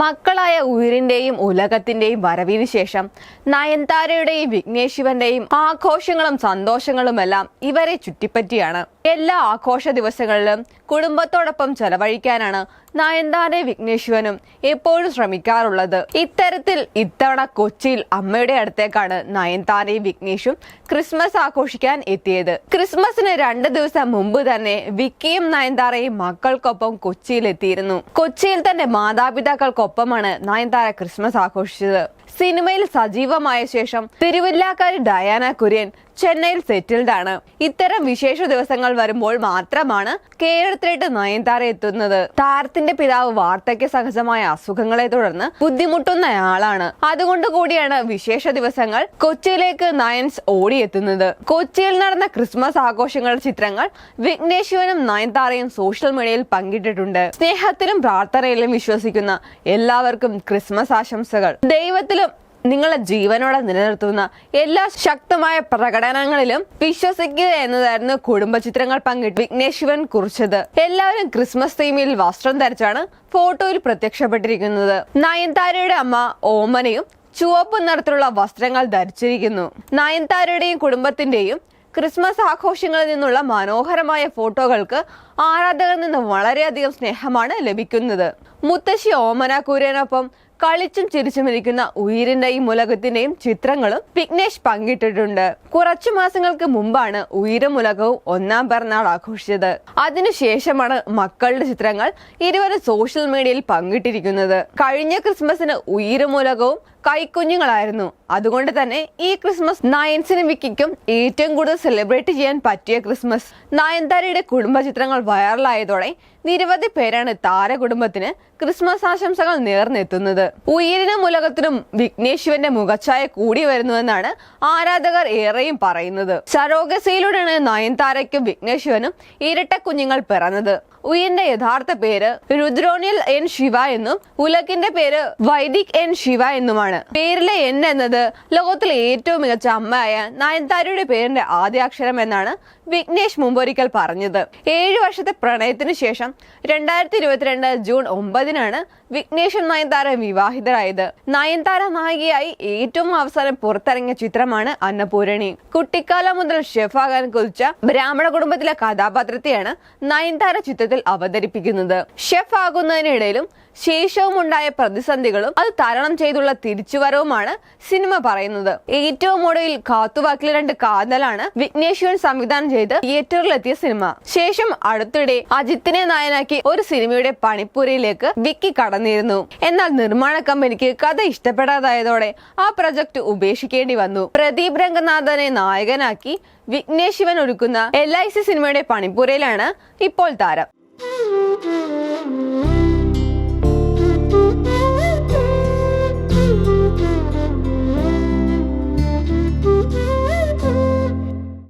മക്കളായ ഉയിരിന്റെയും ഉലകത്തിന്റെയും വരവിന് ശേഷം നയൻതാരയുടെയും വിഘ്നേഷ് ശിവന്റെയും ആഘോഷങ്ങളും സന്തോഷങ്ങളുമെല്ലാം ഇവരെ ചുറ്റിപ്പറ്റിയാണ്. എല്ലാ ആഘോഷ ദിവസങ്ങളിലും കുടുംബത്തോടൊപ്പം ചെലവഴിക്കാനാണ് നയൻതാരെ വിഘ്നേശിവനും എപ്പോഴും ശ്രമിക്കാറുള്ളത്. ഇത്തരത്തിൽ ഇത്തവണ കൊച്ചിയിൽ അമ്മയുടെ അടുത്തേക്കാണ് നയൻതാരയും വിഘ്നേഷും ക്രിസ്മസ് ആഘോഷിക്കാൻ എത്തിയത്. ക്രിസ്മസിന് രണ്ട് ദിവസം മുമ്പ് തന്നെ വിക്കിയും നയൻതാരയും മക്കൾക്കൊപ്പം കൊച്ചിയിൽ എത്തിയിരുന്നു. കൊച്ചിയിൽ തന്റെ മാതാപിതാക്കൾക്കൊപ്പമാണ് നയൻതാര ക്രിസ്മസ് ആഘോഷിച്ചത്. സിനിമയിൽ സജീവമായ ശേഷം തിരുവല്ലാക്കാരി ഡയാന കുര്യൻ ചെന്നൈയിൽ സെറ്റിൽഡ് ആണ്. ഇത്തരം വിശേഷ ദിവസങ്ങൾ വരുമ്പോൾ മാത്രമാണ് കേരളത്തിലേക്ക് നയൻതാര എത്തുന്നത്. താരത്തിന്റെ പിതാവ് വാർദ്ധക്യ സഹജമായ അസുഖങ്ങളെ തുടർന്ന് ബുദ്ധിമുട്ടുന്നയാളാണ് അതുകൊണ്ട് കൂടിയാണ് വിശേഷ ദിവസങ്ങൾ കൊച്ചിയിലേക്ക് നയൻസ് ഓടിയെത്തുന്നത്. കൊച്ചിയിൽ നടന്ന ക്രിസ്മസ് ആഘോഷങ്ങളുടെ ചിത്രങ്ങൾ വിഘ്നേഷ് നയൻതാരയും സോഷ്യൽ മീഡിയയിൽ പങ്കിട്ടിട്ടുണ്ട്. സ്നേഹത്തിലും പ്രാർത്ഥനയിലും വിശ്വസിക്കുന്ന എല്ലാവർക്കും ക്രിസ്മസ് ആശംസകൾ. ദൈവത്തിലും നിങ്ങളെ ജീവനോടെ നിലനിർത്തുന്ന എല്ലാ ശക്തമായ പ്രകടനങ്ങളിലും വിശ്വസിക്കുക എന്നതായിരുന്നു കുടുംബ ചിത്രങ്ങൾ പങ്കിട്ട് വിഘ്നേഷ് ശിവൻ കുറിച്ചത്. എല്ലാവരും ക്രിസ്മസ് തീമിൽ വസ്ത്രം ധരിച്ചാണ് ഫോട്ടോയിൽ പ്രത്യക്ഷപ്പെട്ടിരിക്കുന്നത്. നയൻതാരയുടെ അമ്മ ഓമനയും ചുവപ്പ് നിറത്തിലുള്ള വസ്ത്രങ്ങൾ ധരിച്ചിരിക്കുന്നു. നയൻതാരയുടെയും കുടുംബത്തിന്റെയും ക്രിസ്മസ് ആഘോഷങ്ങളിൽ നിന്നുള്ള മനോഹരമായ ഫോട്ടോകൾക്ക് ആരാധകരിൽ നിന്ന് വളരെയധികം സ്നേഹമാണ് ലഭിക്കുന്നത്. മുത്തശ്ശി ഓമന കുര്യനൊപ്പം കളിച്ചും ചിരിച്ചുമിരിക്കുന്ന ഉയിരിന്റെയും ഉലകത്തിന്റെയും ചിത്രങ്ങളും വിഘ്നേഷ് പങ്കിട്ടിട്ടുണ്ട്. കുറച്ചു മാസങ്ങൾക്ക് മുമ്പാണ് ഉയരും ഉലകവും ഒന്നാം പിറന്നാൾ ആഘോഷിച്ചത്. അതിനുശേഷമാണ് മക്കളുടെ ചിത്രങ്ങൾ ഇരുവരും സോഷ്യൽ മീഡിയയിൽ പങ്കിട്ടിരിക്കുന്നത്. കഴിഞ്ഞ ക്രിസ്മസിന് ഉയരും ഉലകവും കൈക്കുഞ്ഞുങ്ങളായിരുന്നു. അതുകൊണ്ട് തന്നെ ഈ ക്രിസ്മസ് നയൻസിനും വിക്കിക്കും ഏറ്റവും കൂടുതൽ സെലിബ്രേറ്റ് ചെയ്യാൻ പറ്റിയ ക്രിസ്മസ്. നയൻതാരയുടെ കുടുംബ ചിത്രങ്ങൾ വൈറലായതോടെ നിരവധി പേരാണ് താര കുടുംബത്തിന് ക്രിസ്മസ് ആശംസകൾ നേർന്നെത്തുന്നത്. ഉയരിനും ഉലകത്തിനും വിഘ്നേശിവന്റെ മുഖച്ഛായ കൂടി വരുന്നുവെന്നാണ് ആരാധകർ ഏറെയും പറയുന്നത്. സരോഗസിയിലൂടെയാണ് നയൻതാരയ്ക്കും വിഘ്നേഷ് ശിവനും ഇരട്ട കുഞ്ഞുങ്ങൾ പിറന്നത്. ഉയരിന്റെ യഥാർത്ഥ പേര് രുദ്രോണിൽ എൻ ശിവ എന്നും ഉലകിന്റെ പേര് വൈദിക് എൻ ശിവ എന്നുമാണ്. പേരിലെ എൻ എന്നത് ലോകത്തിലെ ഏറ്റവും മികച്ച അമ്മയായ നയൻതാരയുടെ പേരിന്റെ ആദ്യാക്ഷരം എന്നാണ് വിഘ്നേഷ് മുമ്പൊരിക്കൽ പറഞ്ഞത്. ഏഴു വർഷത്തെ പ്രണയത്തിന് ശേഷം രണ്ടായിരത്തി ഇരുപത്തിരണ്ട് ജൂൺ ഒമ്പതിനാണ് വിഘ്നേഷും നയൻതാര വിവാഹിതരായത്. നയൻതാര നായികയായി ഏറ്റവും അവസാനം പുറത്തിറങ്ങിയ ചിത്രമാണ് അന്നപൂരണി. കുട്ടിക്കാലം മുതൽ ഷെഫാകാൻ കൊതിച്ച ബ്രാഹ്മണ കുടുംബത്തിലെ കഥാപാത്രത്തെയാണ് നയൻതാര ചിത്രത്തിൽ അവതരിപ്പിക്കുന്നത്. ഷെഫ് ആകുന്നതിനിടയിലും ശേഷവും ഉണ്ടായ പ്രതിസന്ധികളും അത് തരണം ചെയ്തുള്ള തിരിച്ചുവരവുമാണ് സിനിമ പറയുന്നത്. ഏറ്റവും ഒടുവിൽ കാത്തുവാക്കിലെ രണ്ട് കാതലാണ് വിഘ്നേശ്വരൻ സംവിധാനം ചെയ്ത് തിയേറ്ററിലെത്തിയ സിനിമ. ശേഷം അടുത്തിടെ അജിത്തിനെ നായനാക്കി ഒരു സിനിമയുടെ പണിപ്പുരയിലേക്ക് വിക്കി കടന്നിരുന്നു എന്നാൽ നിർമ്മാണ കമ്പനിക്ക് കഥ ഇഷ്ടപ്പെടാതായതോടെ ആ പ്രൊജക്ട് ഉപേക്ഷിക്കേണ്ടി വന്നു. പ്രദീപ് രംഗനാഥനെ നായകനാക്കി വിഘ്നേഷ് ശിവൻ ഒരുക്കുന്ന എൽ ഐ സി സിനിമയുടെ പണിപ്പുരയിലാണ് ഇപ്പോൾ താരം.